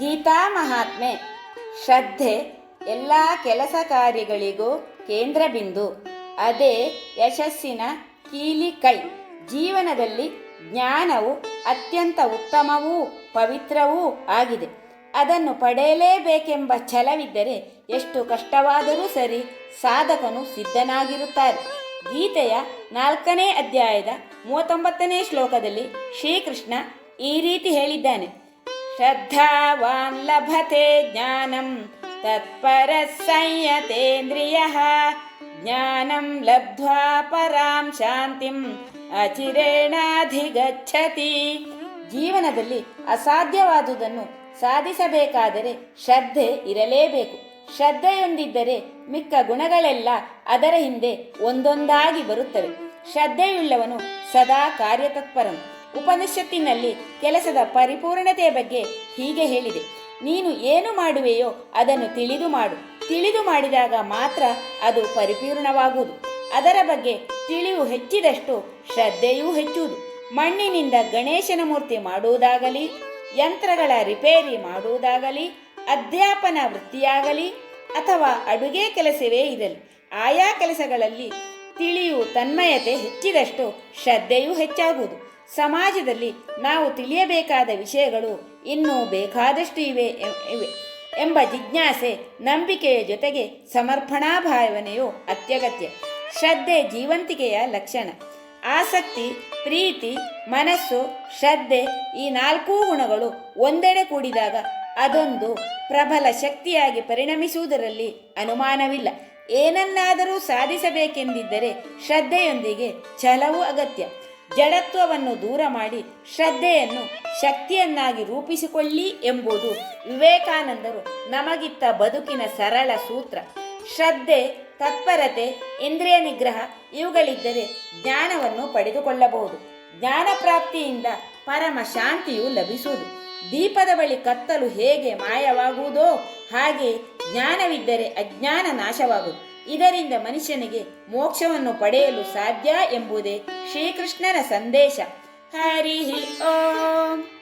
ಗೀತಾ ಮಹಾತ್ಮೆ ಶ್ರದ್ಧೆ ಎಲ್ಲ ಕೆಲಸ ಕಾರ್ಯಗಳಿಗೂ ಕೇಂದ್ರ ಬಿಂದು ಅದೇ ಯಶಸ್ಸಿನ ಕೀಲಿ ಕೈ. ಜೀವನದಲ್ಲಿ ಜ್ಞಾನವು ಅತ್ಯಂತ ಉತ್ತಮವೂ ಪವಿತ್ರವೂ ಆಗಿದೆ. ಅದನ್ನು ಪಡೆಯಲೇಬೇಕೆಂಬ ಛಲವಿದ್ದರೆ ಎಷ್ಟು ಕಷ್ಟವಾದರೂ ಸರಿ ಸಾಧಕನು ಸಿದ್ಧನಾಗಿರುತ್ತಾರೆ. ಗೀತೆಯ ನಾಲ್ಕನೇ ಅಧ್ಯಾಯದ ಮೂವತ್ತೊಂಬತ್ತನೇ ಶ್ಲೋಕದಲ್ಲಿ ಶ್ರೀಕೃಷ್ಣ ಈ ರೀತಿ ಹೇಳಿದ್ದಾನೆ. ಶ್ರದ್ಧಾವಾನ್ ಲಭತೆ ಜ್ಞಾನಂ, ತತ್ಪರ ಸಂಯತೇಂದ್ರಿಯ. ಜ್ಞಾನಂ ಲಬ್ಧ್ವಾ ಪರಾಂ ಶಾಂತಿಂ ಅಚಿರೇಣಾಧಿಗಚ್ಚತಿ ಜೀವನದಲ್ಲಿ ಅಸಾಧ್ಯವಾದುದನ್ನು ಸಾಧಿಸಬೇಕಾದರೆ ಶ್ರದ್ಧೆ ಇರಲೇಬೇಕು. ಶ್ರದ್ಧೆಯೊಂದಿದ್ದರೆ ಮಿಕ್ಕ ಗುಣಗಳೆಲ್ಲ ಅದರ ಹಿಂದೆ ಒಂದೊಂದಾಗಿ ಬರುತ್ತವೆ. ಶ್ರದ್ಧೆಯುಳ್ಳವನು ಸದಾ ಕಾರ್ಯತತ್ಪರನು. ಉಪನಿಷತ್ತಿನಲ್ಲಿ ಕೆಲಸದ ಪರಿಪೂರ್ಣತೆಯ ಬಗ್ಗೆ ಹೀಗೆ ಹೇಳಿದೆ. ನೀನು ಏನು ಮಾಡುವೆಯೋ ಅದನ್ನು ತಿಳಿದು ಮಾಡು. ತಿಳಿದು ಮಾಡಿದಾಗ ಮಾತ್ರ ಅದು ಪರಿಪೂರ್ಣವಾಗುವುದು. ಅದರ ಬಗ್ಗೆ ತಿಳಿವು ಹೆಚ್ಚಿದಷ್ಟು ಶ್ರದ್ಧೆಯೂ ಹೆಚ್ಚುವುದು. ಮಣ್ಣಿನಿಂದ ಗಣೇಶನ ಮೂರ್ತಿ ಮಾಡುವುದಾಗಲಿ, ಯಂತ್ರಗಳ ರಿಪೇರಿ ಮಾಡುವುದಾಗಲಿ, ಅಧ್ಯಾಪನ ವೃತ್ತಿಯಾಗಲಿ, ಅಥವಾ ಅಡುಗೆ ಕೆಲಸವೇ ಇರಲಿ, ಆಯಾ ಕೆಲಸಗಳಲ್ಲಿ ತಿಳಿಯು ತನ್ಮಯತೆ ಹೆಚ್ಚಿದಷ್ಟು ಶ್ರದ್ಧೆಯೂ ಹೆಚ್ಚಾಗುವುದು. ಸಮಾಜದಲ್ಲಿ ನಾವು ತಿಳಿಯಬೇಕಾದ ವಿಷಯಗಳು ಇನ್ನೂ ಬೇಕಾದಷ್ಟು ಇವೆ ಎಂಬ ಜಿಜ್ಞಾಸೆ ನಂಬಿಕೆಯ ಜೊತೆಗೆ ಸಮರ್ಪಣಾ ಭಾವನೆಯು ಅತ್ಯಗತ್ಯ. ಶ್ರದ್ಧೆ ಜೀವಂತಿಕೆಯ ಲಕ್ಷಣ. ಆಸಕ್ತಿ, ಪ್ರೀತಿ, ಮನಸ್ಸು, ಶ್ರದ್ಧೆ ಈ ನಾಲ್ಕೂ ಗುಣಗಳು ಒಂದೆಡೆ ಕೂಡಿದಾಗ ಅದೊಂದು ಪ್ರಬಲ ಶಕ್ತಿಯಾಗಿ ಪರಿಣಮಿಸುವುದರಲ್ಲಿ ಅನುಮಾನವಿಲ್ಲ. ಏನನ್ನಾದರೂ ಸಾಧಿಸಬೇಕೆಂದಿದ್ದರೆ ಶ್ರದ್ಧೆಯೊಂದಿಗೆ ಛಲವು ಅಗತ್ಯ. ಜಡತ್ವವನ್ನು ದೂರ ಮಾಡಿ ಶ್ರದ್ಧೆಯನ್ನು ಶಕ್ತಿಯನ್ನಾಗಿ ರೂಪಿಸಿಕೊಳ್ಳಿ ಎಂಬುದು ವಿವೇಕಾನಂದರು ನಮಗಿತ್ತ ಬದುಕಿನ ಸರಳ ಸೂತ್ರ. ಶ್ರದ್ಧೆ, ತತ್ಪರತೆ, ಇಂದ್ರಿಯ ನಿಗ್ರಹ ಇವುಗಳಿದ್ದರೆ ಜ್ಞಾನವನ್ನು ಪಡೆದುಕೊಳ್ಳಬಹುದು. ಜ್ಞಾನ ಪ್ರಾಪ್ತಿಯಿಂದ ಪರಮ ಶಾಂತಿಯು ಲಭಿಸುವುದು. ದೀಪದ ಬಳಿ ಕತ್ತಲು ಹೇಗೆ ಮಾಯವಾಗುವುದೋ ಹಾಗೆ ಜ್ಞಾನವಿದ್ದರೆ ಅಜ್ಞಾನ ನಾಶವಾಗುವುದು. ಇದರಿಂದ ಮನುಷ್ಯನಿಗೆ ಮೋಕ್ಷವನ್ನು ಪಡೆಯಲು ಸಾಧ್ಯ ಎಂಬುದೇ ಶ್ರೀಕೃಷ್ಣನ ಸಂದೇಶ. ಹರಿ ಓಂ.